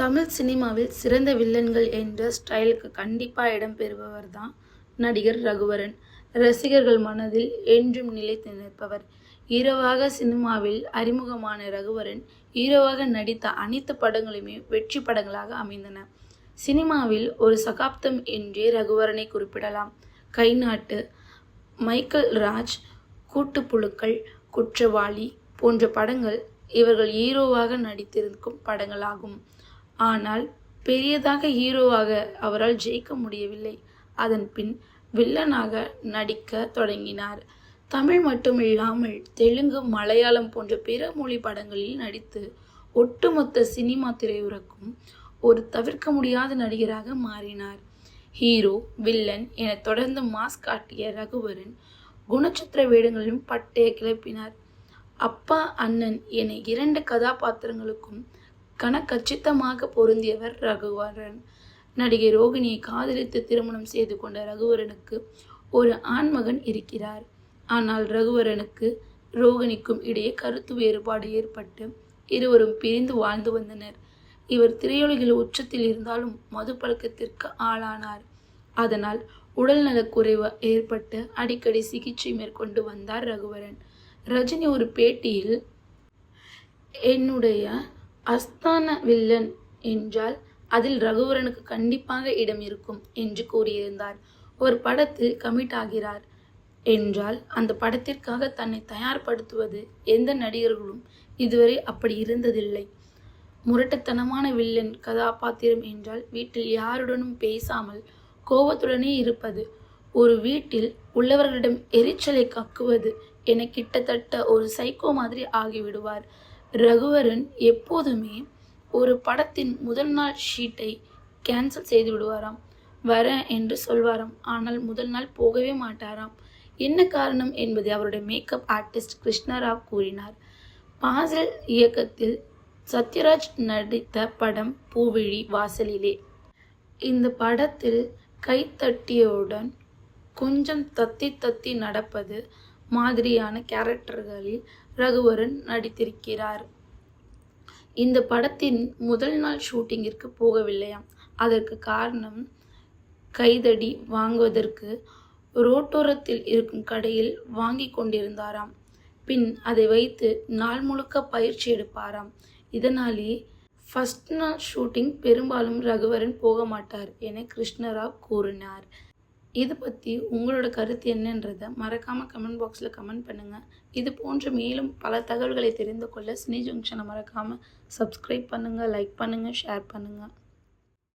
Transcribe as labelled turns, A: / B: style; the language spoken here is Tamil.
A: தமிழ் சினிமாவில் சிறந்த வில்லன்கள் என்ற ஸ்டைலுக்கு கண்டிப்பாக இடம் பெறுபவர் தான் நடிகர் ரகுவரன். ரசிகர்கள் மனதில் என்றும் நிலைத்து நிற்பவர். ஹீரோவாக சினிமாவில் அறிமுகமான ரகுவரன் ஹீரோவாக நடித்த அனைத்து படங்களுமே வெற்றி படங்களாக அமைந்தன. சினிமாவில் ஒரு சகாப்தம் என்றே ரகுவரனை குறிப்பிடலாம். கைநாட்டு மைக்கேல் ராஜ் கூட்டுப்புழுக்கள் குற்றவாளி போன்ற படங்கள் இவர்கள் ஹீரோவாக நடித்திருக்கும் படங்களாகும். ஆனால் பெரியதாக ஹீரோவாக அவரால் ஜெயிக்க முடியவில்லை. அதன் பின் வில்லனாக நடிக்க தொடங்கினார். தமிழ் மட்டுமில்லாமல் தெலுங்கு மலையாளம் போன்ற பிற மொழி படங்களில் நடித்து ஒட்டுமொத்த சினிமா திரையுறக்கும் ஒரு தவிர்க்க முடியாத நடிகராக மாறினார். ஹீரோ வில்லன் என தொடர்ந்து மாஸ் காட்டிய ரகுவரன் குணச்சித்திர வேடங்களிலும் பட்டைய கிளப்பினார். அப்பா அண்ணன் என இரண்டு கதாபாத்திரங்களுக்கும் கணக்கச்சித்தமாக பொருந்தியவர் ரகுவரன். நடிகை ரோகிணியை காதலித்து திருமணம் செய்து கொண்ட ரகுவரனுக்கு ஒரு ஆண்மகன் இருக்கிறார். ஆனால் ரகுவரனுக்கு ரோகிணிக்கும் இடையே கருத்து வேறுபாடு ஏற்பட்டு இருவரும் பிரிந்து வாழ்ந்து வந்தனர். இவர் திரையுலகில் உச்சத்தில் இருந்தாலும் மது பழக்கத்திற்கு ஆளானார். அதனால் உடல்நலக்குறைவு ஏற்பட்டு அடிக்கடி சிகிச்சை மேற்கொண்டு வந்தார் ரகுவரன். ரஜினி ஒரு பேட்டியில் என்னுடைய அஸ்தான வில்லன் என்றால் அதில் ரகுவரனுக்கு கண்டிப்பாக இடம் இருக்கும் என்று கூறியிருந்தார். ஒரு படத்தில் கமிட் ஆகிறார் என்றால் அந்த படத்திற்காக தன்னை தயார்படுத்துவது எந்த நடிகர்களும் இதுவரை அப்படி இருந்ததில்லை. முரட்டுத்தனமான வில்லன் கதாபாத்திரம் என்றால் வீட்டில் யாருடனும் பேசாமல் கோபத்துடனே இருப்பது ஒரு வீட்டில் உள்ளவர்களிடம் எரிச்சலை கக்குவது என கிட்டத்தட்ட ஒரு சைக்கோ மாதிரி ஆகிவிடுவார். ரகுவரன் எப்போதுமே ஒரு படத்தின் முதல் நாள் ஷீட்டை கேன்சல் செய்து விடுவாராம். வரேன் என்று சொல்வாராம். ஆனால் முதல் நாள் போகவே மாட்டாராம். என்ன காரணம் என்பதை அவருடைய மேக்கப் ஆர்டிஸ்ட் கிருஷ்ணராவ் கூறினார். பாசல் இயக்கத்தில் சத்யராஜ் நடித்த படம் பூவிழி வாசலிலே. இந்த படத்தில் கைத்தட்டியவுடன் கொஞ்சம் தத்தி தத்தி நடப்பது மாதிரியான கேரக்டர்களில் ரகுவரன் நடித்திருக்கிறார். இந்த படத்தின் முதல் நாள் ஷூட்டிங்கிற்கு போகவில்லையாம். அதற்கு காரணம் கைதடி வாங்குவதற்கு ரோட்டோரத்தில் இருக்கும் கடையில் வாங்கி கொண்டிருந்தாராம். பின் அதை வைத்து நாள் முழுக்க பயிற்சி எடுப்பாராம். இதனாலே ஃபஸ்ட் நாள் ஷூட்டிங் பெரும்பாலும் ரகுவரன் போக மாட்டார் என கிருஷ்ணராவ் கூறினார். இது பற்றி உங்களோட கருத்து என்னன்றதை மறக்காமல் கமெண்ட் பாக்ஸில் கமெண்ட் பண்ணுங்கள் இது போன்ற மேலும் பல தகவல்களை தெரிந்து கொள்ள சினி ஜங்ஷனை மறக்காமல் சப்ஸ்கிரைப் பண்ணுங்கள் லைக் பண்ணுங்கள் ஷேர் பண்ணுங்கள்